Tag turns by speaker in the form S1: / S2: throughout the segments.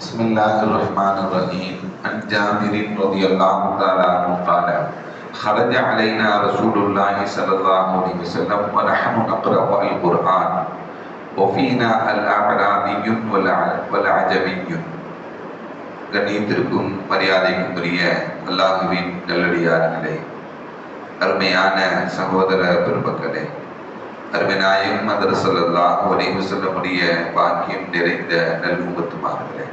S1: بسم الله الرحمن الرحيم عن جابر رضي الله تعالى عنه قال خرج علينا رسول الله صلى الله عليه وسلم ونحن نقرأ القرآن وفينا الأعرابي والع- والعجمي கண்ணியத்திற்கும் மரியாதைக்கும் உரிய அல்லாஹுவின் நல்லடியார்களே அருமையான சகோதர பெருமக்களே அருமைநாயகம் மதரசல்லாஹு அலைஹி செல்லமுடைய பாக்கியம் நிறைந்த நல்முகத்துமார்களே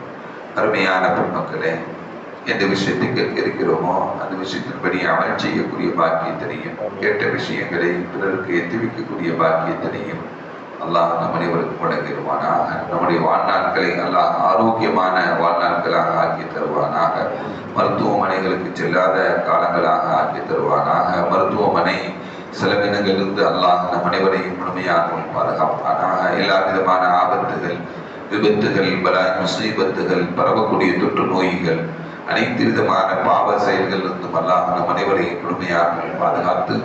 S1: அருமையான பெண்மக்களே எந்த விஷயத்தை கேட்க இருக்கிறோமோ அந்த விஷயத்தின்படி அமல் செய்யக்கூடிய பாக்கியத்தினையும் கேட்ட விஷயங்களை பிறருக்கு எத்தி வைக்கக்கூடிய பாக்கியத்தினையும் அல்லாஹ் நம் அனைவருக்கும் வழங்கிடுவானாக. நம்முடைய வாழ்நாட்களை அல்லாஹ் ஆரோக்கியமான வாழ்நாட்களாக ஆக்கி தருவானாக. மருத்துவமனைகளுக்கு செல்லாத காலங்களாக ஆக்கி தருவானாக. மருத்துவமனை செலவினங்களிலிருந்து அல்லாஹ் நம் அனைவரையும் முழுமையாகவும் பாதுகாப்பானாக. எல்லா விதமான ஆபத்துகள் விபத்துகள் பல முசீபத்துகள் பரவக்கூடிய தொற்று நோய்கள் அனைத்து விதமான பாவ செயல்களிலிருந்தும் அல்லாஹ் நம் அனைவரையும் முழுமையாக பாதுகாத்து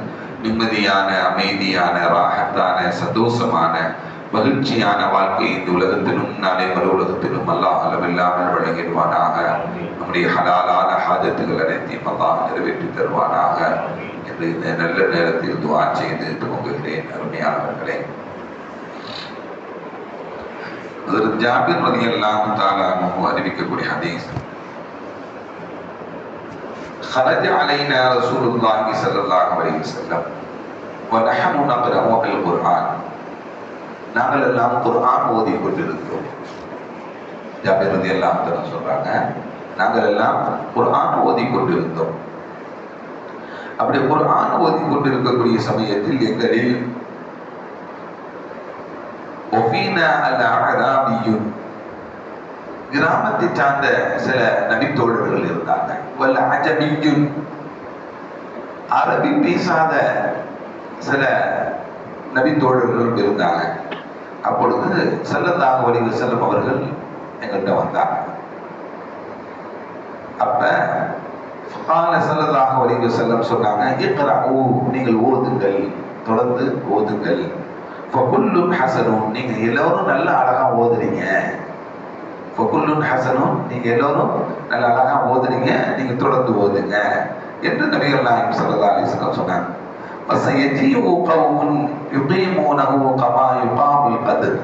S1: நிம்மதியான அமைதியான ராகத்தான சந்தோஷமான மகிழ்ச்சியான வாழ்க்கை இந்த உலகத்திலும் நாளை மறு உலகத்திலும் அல்லாஹ் அளவில்லாமல் வழங்கிடுவானாக. நம்முடைய ஹலாலான ஹாஜத்துகள் அனைத்தையும் அல்லாஹ் நிறைவேற்றி தருவானாக என்று இந்த நல்ல நேரத்தில் துவா செய்து துவங்குகிறேன் அருமையானவர்களே அதில் ஜாபிர் ரதி அல்லாஹு தாலானு அறிவிக்கக்கூடிய ஹதீஸ் خرج علينا رسول الله صلى الله عليه وسلم ونحن نقرأ القرآن நாங்கள் எல்லாம் குர்ஆன் ஓதி கொண்டிருக்கிறோம் ஜாபிர் ரதி அல்லாஹு சொல்றாங்க நாங்கள் எல்லாம் குரான் ஓதி கொண்டிருந்தோம். அப்படி குரான் ஓதி கொண்டிருக்கக்கூடிய சமயத்தில் எங்களில் கிராமத்தை சார்ந்த சில நபித்தோழர்கள் இருந்தாங்க. வல்ல அஜமியுன் அரபி பேசாத சில நபித்தோழர்களும் இருந்தாங்க. அப்பொழுது செல்லந்தாக வழிகள் செல்லும் அவர்கள் எங்கள்கிட்ட வந்தாங்க. அப்ப கால செல்லதாக வழிவு செல்லம் சொன்னாங்க இக்ரா ஓ நீங்கள் ஓதுங்கள் தொடர்ந்து ஓதுங்கள். ஃபகுல்லுன் ஹசனும் நீங்க எல்லோரும் நல்ல அழகா ஓதுறீங்க. ஃபகுல்லுன் ஹசனும் நீங்க எல்லோரும் நல்ல அழகா ஓதுறீங்க நீங்க தொடர்ந்து ஓதுங்க என்று நபிகள் நாயகம் ஸல்லல்லாஹு அலைஹி வஸல்லம் சொன்னாங்க. வசயஜீஉ கௌமுன் யுகீமூனஹு கமா யுகாமுல் கத்ர்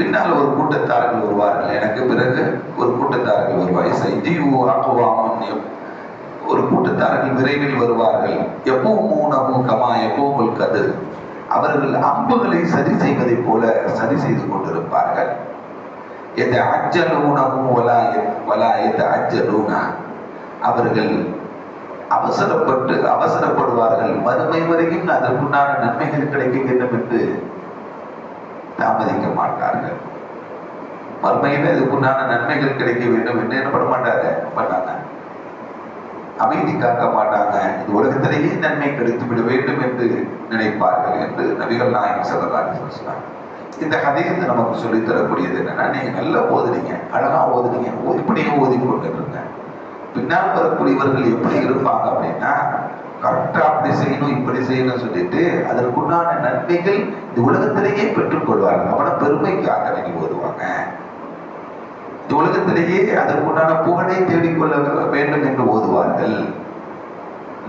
S1: பின்னால் ஒரு கூட்டத்தார்கள் வருவார்கள். எனக்கு பிறகு ஒரு கூட்டத்தார்கள் வருவார். சைஜீஉ அக்வாமுன் ஒரு கூட்டத்தார்கள் விரைவில் வருவார்கள். எப்போ மூனகு கமா எப்போ கது அவர்கள் அம்புகளை சரி செய்வதை போல சரி செய்து கொண்டிருப்பார்கள். எந்த அஜலூனமும் வலா எந்த அஜலூனா அவர்கள் அவசரப்பட்டு அவசரப்படுவார்கள். மறுமை வரையும் அதற்குண்டான நன்மைகள் கிடைக்க வேண்டும் என்று தாமதிக்க மாட்டார்கள் மறுமையில இதுக்குண்டான நன்மைகள் கிடைக்க வேண்டும் என்று என்ன பண்ண மாட்டாங்க பண்ணாங்க அமைதி காக்க மாட்டாங்க. இது உலகத்திலேயே நன்மை கிடைத்து விட வேண்டும் என்று நினைப்பார்கள் என்று நபிகள் நாயகம் சொல்லலாம் சொன்னாங்க. இந்த ஹதீஸ் நமக்கு சொல்லித் தரக்கூடியது என்னன்னா நீங்க நல்லா ஓதுனீங்க. அழகா ஓதுறீங்க இப்படியே ஓதி கொண்டிருங்க. பின்னால் வரக்கூடியவர்கள் எப்படி இருப்பாங்க அப்படின்னா கரெக்டா அப்படி செய்யணும் இப்படி செய்யணும் சொல்லிட்டு அதற்குண்டான நன்மைகள் இந்த உலகத்திலேயே பெற்றுக்கொள்வார்கள் அவன பெருமைக்காக நினைவு ஓதுவாங்க இந்த உலகத்திலேயே அதற்குண்டான புகழை தேடிக்கொள்ள வேண்டும் என்று ஓதுவார்கள்.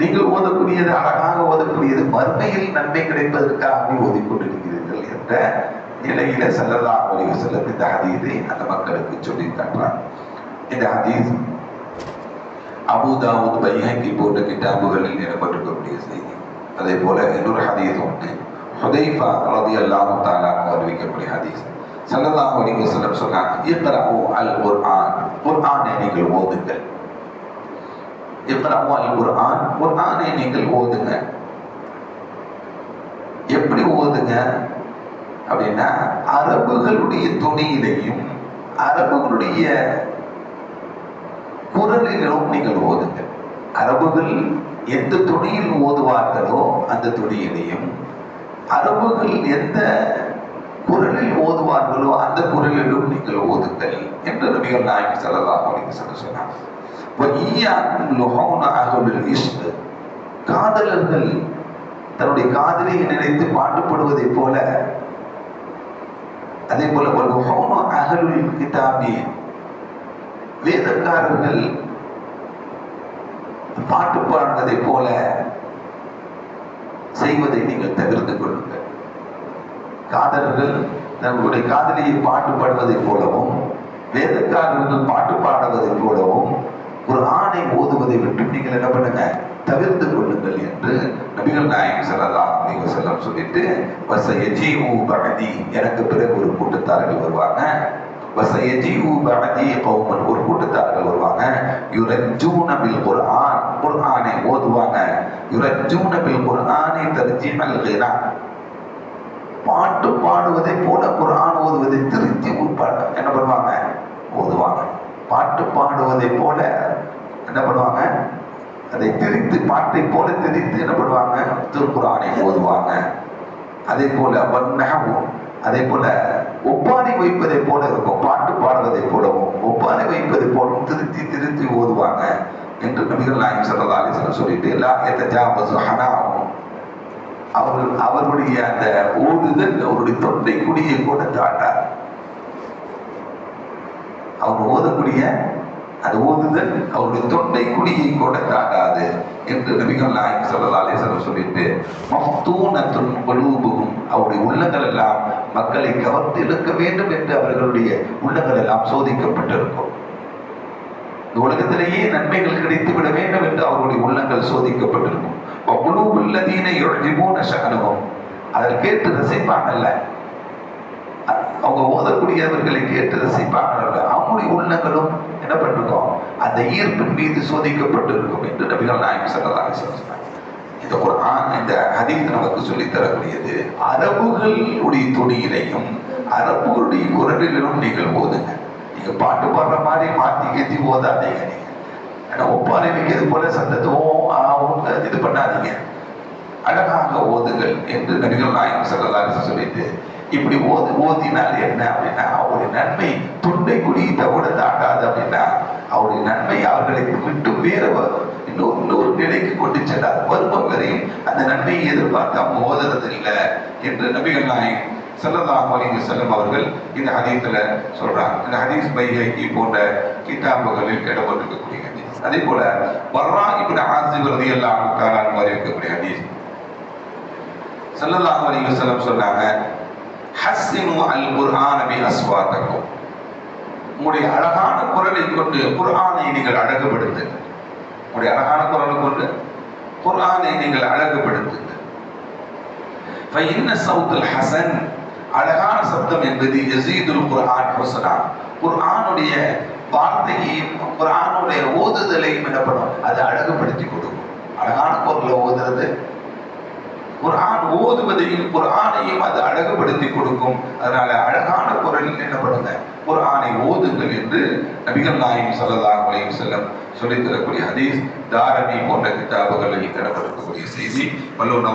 S1: நீங்கள் ஓதக்கூடியது அழகாக ஓதக்கூடியது மறுமையில் நன்மை கிடைப்பதற்காக ஓதிக்கொண்டிருக்கிறீர்கள் என்ற நிலையில செல்லலாம். செல்லும் இந்த ஹதீதை அந்த மக்களுக்கு சொல்லி காட்டுறாங்க. இந்த ஹதீஸ் அபுதாவுத் பைஹக்கி போன்ற கிட்டாபுகளில் இடம்பெற்றிருக்கக்கூடிய செய்தி. அதே போல இன்னொரு ஹதீஸ் உண்டு. ஹுதைஃபா ரதி அல்லாஹு தாலாக அறிவிக்கக்கூடிய ஹதீஸ். சல்லல்லாஹு அலைஹி வஸல்லம் சொன்னாங்க இக்ரஉ அல் குர்ஆன் குர்ஆனை நீங்கள் ஓதுங்கள். இக்ரஉ அல் குர்ஆன் குர்ஆனை நீங்கள் ஓதுங்க. எப்படி ஓதுங்க? அப்படின்னா அரபுகளுடைய துணியிலையும் அரபுகளுடைய குரலிலும் நீங்கள் ஓதுங்கள். அரபுகள் எந்த துணியில் ஓதுவார்களோ அந்த துணியிலையும் அரபுகள் எந்த குரலில் ஓதுவார்களோ அந்த குரலிலும் நீங்கள் ஓதுங்கள் என்று நபிகள் நாயகி ஸல்லல்லாஹு அப்படின்னு சொல்லி சொன்னார் காதலர்கள் தன்னுடைய காதலியை நினைத்து பாட்டுப்படுவதை போல அதே போல லுஹூன அஹ்லுல் வேதக்காரர்கள் பாட்டு பாடுவதை போல செய்வதை நீங்கள் தவிர்த்து கொள்ளுங்கள். காதலர்கள் தங்களுடைய காதலியை பாட்டு பாடுவதை போலவும் வேதக்காரர்கள் பாட்டு பாடுவதை போலவும் ஒரு ஆணை ஓதுவதை விட்டு நீங்கள் என்ன பண்ணுங்க? தவிர்த்து கொள்ளுங்கள் என்று நபிகள் நாயகம் செல்லலாம் அலைஹி செல்லம் சொல்லிட்டு எனக்கு பிறகு ஒரு கூட்டத்தார்கள் வருவாங்க. ஒரு கூட்டத்தார்கள் வருவாங்க. யுரஜூன குர்ஆன். குர்ஆனை ஓதுவாங்க. யுரஜூனபில் குர்ஆனை தர்ஜீமல் கிரா பாட்டு பாடுவதை போல குரான் ஓதுவதை திருத்தி உட்பாடு என்ன பண்ணுவாங்க? ஓதுவாங்க. பாட்டு பாடுவதை போல என்ன பண்ணுவாங்க? அதை திரித்து பாட்டை போல திரித்து என்ன பண்ணுவாங்க? திருக்குறானை ஓதுவாங்க. அதே போல வன்மகவும் அதே போல ஒப்பானை வைப்பதை போல இருக்கும் பாட்டு பாடுவதை போலவும் ஒப்பானை வைப்பதை போலவும் திருத்தி திருத்தி ஓதுவாங்க என்று நபிகள் நாயகம் சல்லா அலிஸ்லாம் சொல்லிட்டு லா யதஜாவஸு ஹனாவும் அவர்கள் அவருடைய அந்த ஓதுதல் அவருடைய தொண்டை குடியை கூட தாண்டார் அவர் ஓதக்கூடிய அது ஓதுதல் அவருடைய தொண்டை குடியை கூட தாண்டாது என்று நபிகள் நாயகம் சொல்லலாலே சொல்ல சொல்லிட்டு மஃதூனத்துன் குலூபுஹும். அவருடைய உள்ளங்கள் எல்லாம் மக்களை கவர்ந்து இழுக்க வேண்டும் என்று அவர்களுடைய உள்ளங்கள் எல்லாம் சோதிக்கப்பட்டிருக்கும். இந்த உலகத்திலேயே நன்மைகள் கிடைத்து விட வேண்டும் என்று அவருடைய உள்ளங்கள் சோதிக்கப்பட்டிருக்கும். உள்ளதீன யுழ்ஜிபூன ஷஅனுஹும் அதை கேட்டு ரசிப்பாங்கல்ல அவங்க ஓதக்கூடியவர்களை கேட்டு ரசிப்பாங்கல்ல அவங்களுடைய உள்ளங்களும் என்ன பண்ணிருக்கோம் அந்த ஈர்ப்பின் மீது சோதிக்கப்பட்டிருக்கும் என்று நபிகள் நாயகம் ஸல்லல்லாஹு அலைஹி சொன்னாங்க. இந்த குரான் இந்த ஹதீத் நமக்கு சொல்லித் தரக்கூடியது அரபுகளுடைய துணியிலையும் அரபுகளுடைய குரலிலும் நீங்கள் ஓதுங்க. நீங்க பாட்டு பாடுற மாதிரி மாத்தி கேத்தி ஓதாதீங்க நீங்க. ஏன்னா ஒப்பாரி வைக்கிறது போல சத்தத்தை ஓ இது பண்ணாதீங்க. அழகாக ஓதுங்கள் என்று நபிகள் நாயகம் ஸல்லல்லாஹு சொல்லிட்டு இப்படி ஓது ஓதினால் என்ன அப்படின்னா அவருடைய நன்மை துண்டை குடித்த கூட தாண்டாது அப்படின்னா அவருடைய நன்மை அவர்களை விட்டு வேற இன்னொரு இன்னொரு நிலைக்கு கொண்டு சென்றார். வருமம் வரையும் அந்த நன்மையை எதிர்பார்த்தா மோதுறது இல்லை என்று நபிகள் நாயகம் செல்லதாக அலைஹி வஸல்லம் அவர்கள் இந்த ஹதீஸில் சொல்றாங்க. இந்த ஹதீஸ் பைஹகி போன்ற கிதாபுகளில் இடம்பெற்றிருக்கக்கூடிய ஹதீஸ். அதே போல வர்றா இப்படி ஆசிப் ரலியல்லாஹு தஆலா அன்ஹு இருக்கக்கூடிய ஹதீஸ். செல்லதாக அலைஹி சொன்னாங்க ஹஸ்ஸினு அல் குர்ஆன பி அஸ்வாதக்கும் உங்களுடைய அழகான குரலை கொண்டு குர்ஆனை நீங்கள் அழகுபடுத்துங்க உங்களுடைய அழகான குரலை கொண்டு குர்ஆனை நீங்கள் அழகுபடுத்துங்க ஃபைன்ன சவுத்துல் ஹசன் அழகான சப்தம் என்பது யசீதுல் குர்ஆன் ஹுஸ்னா குர்ஆனுடைய வார்த்தையையும் குர்ஆனுடைய ஓதுதலையும் என்ன பண்ணும் அது அழகுபடுத்தி கொடுக்கும். அழகான குரலை ஓதுறது ஓதுவதையும் குரானையும் அது அழகுபடுத்தி கொடுக்கும். அதனால அழகான குரலில் என்ன பண்ணுங்க குரானை ஓதுங்கள் என்று நபிகள் நாயும் சொல்லலாம் அலைஹி செல்லம் சொல்லித் தரக்கூடிய ஹதீஸ் தாரணி போன்ற கிதாபுகளை இடம்பெறக்கூடிய செய்தி. வல்லூர்